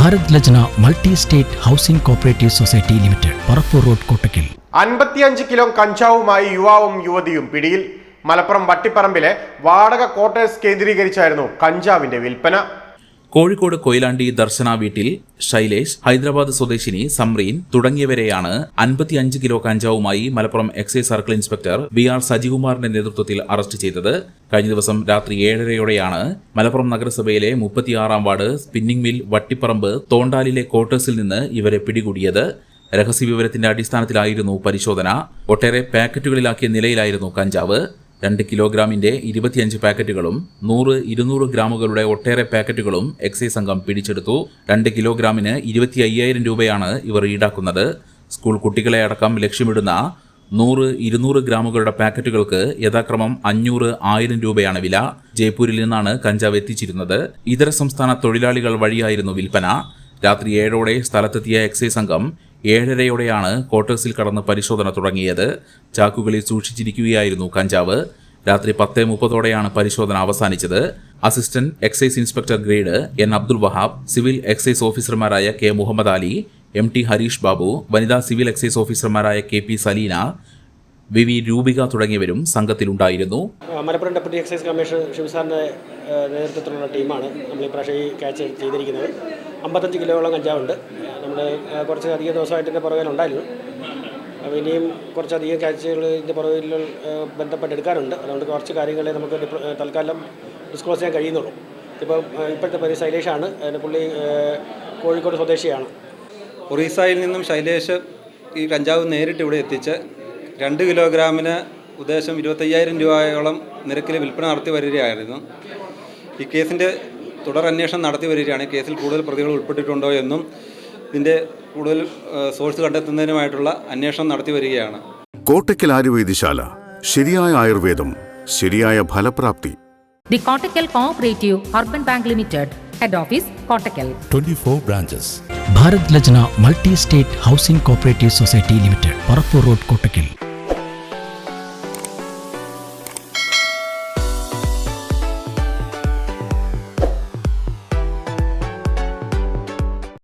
Bharat Lajna multi state housing cooperative society limited Parappur road Kottakkal. അൻപത്തിയഞ്ച് kilo കഞ്ചാവുമായി യുവാവും യുവതിയും പിടിയിൽ. മലപ്പുറം വട്ടിപ്പറമ്പിലെ വാടക ക്വാർട്ടേഴ്സ് കേന്ദ്രീകരിച്ചായിരുന്നു കഞ്ചാവിന്റെ വിൽപ്പന. കോഴിക്കോട് കൊയിലാണ്ടി ദർശന വീട്ടിൽ ശൈലേഷ് ഹൈദരാബാദ് സ്വദേശിനി സമ്രീൻ തുടങ്ങിയവരെയാണ് അൻപത്തിയഞ്ച് കിലോ കഞ്ചാവുമായി Malappuram excise circle inspector V R സജികുമാറിന്റെ നേതൃത്വത്തിൽ അറസ്റ്റ് ചെയ്തത്. കഴിഞ്ഞ ദിവസം രാത്രി ഏഴരയോടെയാണ് മലപ്പുറം നഗരസഭയിലെ മുപ്പത്തിയാറാം വാർഡ് സ്പിന്നിംഗ് മിൽ വട്ടിപ്പറമ്പ് തോണ്ടാലിലെ ക്വാർട്ടേഴ്സിൽ നിന്ന് ഇവരെ പിടികൂടിയത്. രഹസ്യവിവരത്തിന്റെ അടിസ്ഥാനത്തിലായിരുന്നു പരിശോധന. ഒട്ടേറെ പാക്കറ്റുകളിലാക്കിയ നിലയിലായിരുന്നു കഞ്ചാവ്. രണ്ട് കിലോഗ്രാമിന്റെ ഇരുപത്തിയഞ്ച് പാക്കറ്റുകളും നൂറ് ഇരുന്നൂറ് ഗ്രാമുകളുടെ ഒട്ടേറെ പാക്കറ്റുകളും എക്സൈസ് സംഘം പിടിച്ചെടുത്തു. രണ്ട് കിലോഗ്രാമിന് ഇരുപത്തി അയ്യായിരം രൂപയാണ് ഇവർ ഈടാക്കുന്നത്. സ്കൂൾ കുട്ടികളെ അടക്കം ലക്ഷ്യമിടുന്ന നൂറ് ഇരുന്നൂറ് ഗ്രാമുകളുടെ പാക്കറ്റുകൾക്ക് യഥാക്രമം അഞ്ഞൂറ് ആയിരം രൂപയാണ് വില. ജയ്പൂരിൽ നിന്നാണ് കഞ്ചാവ് എത്തിച്ചിരുന്നത്. ഇതര സംസ്ഥാന തൊഴിലാളികൾ വഴിയായിരുന്നു വിൽപ്പന. രാത്രി ഏഴോടെ സ്ഥലത്തെത്തിയ എക്സൈസ് സംഘം ഏഴരയോടെയാണ് ക്വാർട്ടേഴ്സിൽ കടന്ന് പരിശോധന തുടങ്ങിയത്. ചാക്കുകളിൽ സൂക്ഷിച്ചിരിക്കുകയായിരുന്നു കഞ്ചാവ്. രാത്രി പത്ത് മുപ്പതോടെയാണ് പരിശോധന അവസാനിച്ചത്. Assistant excise inspector grade N Abdul Wahab civil excise ഓഫീസർമാരായ K Muhammad Ali M T Harish Babu വനിതാ സിവിൽ എക്സൈസ് ഓഫീസർമാരായ K P Salina V V Roopika തുടങ്ങിയവരും സംഘത്തിലുണ്ടായിരുന്നു. മലപ്പുറം ഡെപ്യൂട്ടി എക്സൈസ് കമ്മീഷണർ ശിവസാറിന്റെ നേതൃത്വത്തിലുള്ള ടീമാണ് നമ്മൾ ഈ പ്രാവശ്യം ഈ ക്യാച്ച് ചെയ്തിരിക്കുന്നത്. അമ്പത്തഞ്ച് കിലോയോളം കഞ്ചാവുണ്ട്. നമ്മൾ കുറച്ച് അധികം ദിവസമായിട്ട് ഇതിന്റെ പുറകിലുണ്ടായിരുന്നു അപ്പോൾ ഇനിയും കുറച്ചധികം കാഴ്ചകൾ ഇതിന്റെ പുറകിൽ ആ, ബന്ധപ്പെട്ട് എടുക്കാനുണ്ട്. അതുകൊണ്ട് കുറച്ച് കാര്യങ്ങളെ നമുക്ക് തൽക്കാലം ഡിസ്ക്ലോസ് ചെയ്യാൻ കഴിയുന്നുള്ളൂ. ഇപ്പം ഇപ്പോഴത്തെ പേര് ശൈലേഷാണ്. പുള്ളി കോഴിക്കോട് സ്വദേശിയാണ്. ഒറീസയിൽ നിന്നും ശൈലേഷ് ഈ കഞ്ചാവ് നേരിട്ട് ഇവിടെ എത്തിച്ച് രണ്ട് കിലോഗ്രാമിന് ഉദ്ദേശം ഇരുപത്തയ്യായിരം രൂപയോളം നിരക്കിൽ വിൽപ്പന നടത്തി വരികയായിരുന്നു. ഈ കേസിന്റെ തുടർ അന്വേഷണം നടത്തി വരികയാണ്. കേസിൽ കൂടുതൽ പ്രതികൾ ഉൾപ്പെട്ടിട്ടുണ്ടോ എന്നും ഇതിന്റെ കൂടുതൽ സോഴ്സ് കണ്ടെത്തുന്നതിനുമായിട്ടുള്ള അന്വേഷണം നടത്തി വരികയാണ്. കോട്ടയ്ക്കൽ ആയുർവേദശാല ശരിയായ ആയുർവേദം ശരിയായ ഫലപ്രാപ്തി. The Kottakkal cooperative urban bank limited head office Kottakkal. Twenty 24 branches. Bharat Lajna multi state housing cooperative society limited Parappur road Kottakkal